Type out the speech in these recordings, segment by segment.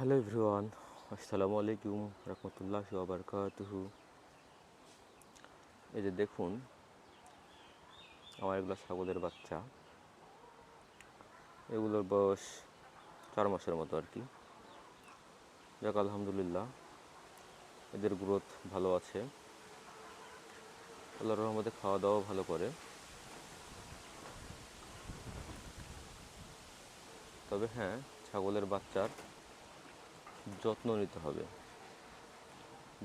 Hello everyone আসসালামু আলাইকুম রহমতুল্লাহ বারকাতুহু এই যে দেখুন, আমার এগুলো ছাগলের বাচ্চা। এগুলোর বয়স চার মাসের মতো আর কি। যাক, আলহামদুলিল্লাহ, এদের গ্রোথ ভালো আছে। আল্লাহর রহমতে খাওয়া দাওয়া ভালো করে। তবে হ্যাঁ ছাগলের বাচ্চার যত্ন নিতে হবে।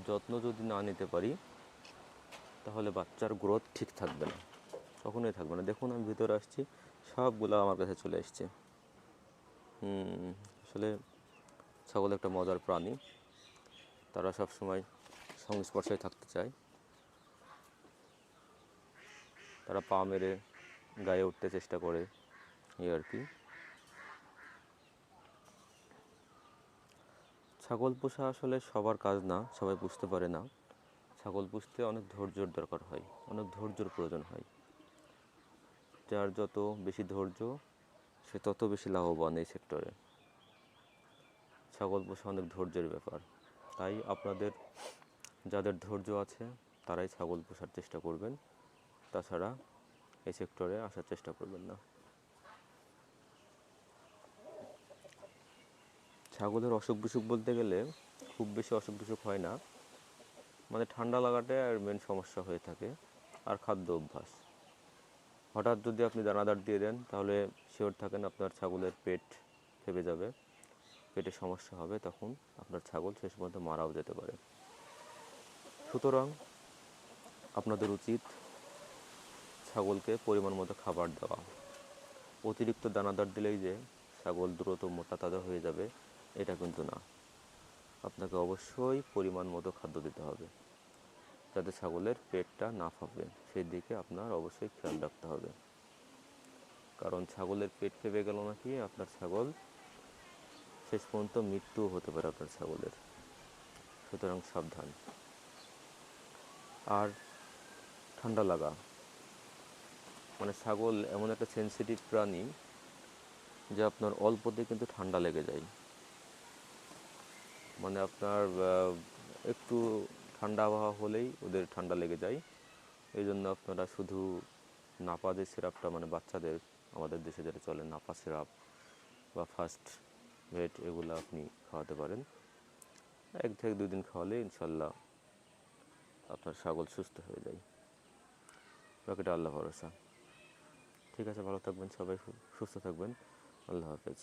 যত্ন যদি না নিতে পারি, তাহলে বাচ্চার গ্রোথ ঠিক থাকবে না, কখনোই থাকবে না। দেখুন, আমি ভিতরে আসছি, সবগুলো আমার কাছে চলে এসছে। আসলে ছাগল একটা মজার প্রাণী। তারা সব সময় সংস্পর্শে থাকতে চায়। তারা পা মেরে গায়ে উঠতে চেষ্টা করে, এই আর কি। ছাগল পোষা আসলে সবার কাজ না, সবাই পুষতে পারে না। ছাগল পুষতে অনেক ধৈর্যর দরকার হয়, অনেক ধৈর্যর প্রয়োজন হয়। যার যত বেশি ধৈর্য, সে তত বেশি লাভবান এই সেক্টরে ছাগল পোষা অনেক ধৈর্যের ব্যাপার। তাই আপনাদের, যাদের ধৈর্য আছে, তারাই ছাগল পোষার চেষ্টা করবেন। তাছাড়া এই সেক্টরে আসার চেষ্টা করবেন না। ছাগলের অসুখ বিসুখ বলতে গেলে খুব বেশি অসুখ বিসুখ হয় না। মানে ঠান্ডা লাগাটাই আর মেন সমস্যা হয়ে থাকে। আর খাদ্য অভ্যাস। হঠাৎ যদি আপনি দানাদার দিয়ে দেন, তাহলে শিওর থাকেন আপনার ছাগলের পেট ফেপে যাবে। পেটে সমস্যা হবে, তখন আপনার ছাগল শেষ পর্যন্ত মারাও যেতে পারে। সুতরাং আপনাদের উচিত ছাগলকে পরিমাণ মতো খাবার দেওয়া। অতিরিক্ত দানাদার দিলেই যে ছাগল দ্রুত মোটা তাজা হয়ে যাবে। এটা কিন্তু না। আপনাকে অবশ্যই পরিমাণ মতো খাদ্য দিতে হবে, যাতে ছাগলের পেটটা না ফাঁপে। সেই দিকে আপনার অবশ্যই খেয়াল রাখতে হবে। কারণ ছাগলের পেট ফেপে গেল নাকি, আপনার ছাগল শেষ পর্যন্ত মৃত্যুও হতে পারে আপনার ছাগলের। সুতরাং সাবধান। আর ঠান্ডা লাগা। মানে ছাগল এমন একটা সেনসিটিভ প্রাণী, যে আপনার অল্পতে কিন্তু ঠান্ডা লেগে যায়। মানে আপনার একটু ঠান্ডা আবহাওয়া হলেই ওদের ঠান্ডা লেগে যায়। এই জন্য আপনারা শুধু নাপা যে সিরাপটা মানে বাচ্চাদের, আমাদের দেশে যেটা চলে নাপা সিরাপ বা ফার্স্ট ভেট এগুলো আপনি খাওয়াতে পারেন। এক থেকে দুই দিন খাওয়ালে ইনশাল্লাহ আপনার ছাগল সুস্থ হয়ে যায়। বাকিটা আল্লাহ ভরসা। ঠিক আছে, ভালো থাকবেন সবাই সুস্থ থাকবেন। আল্লাহ হাফেজ।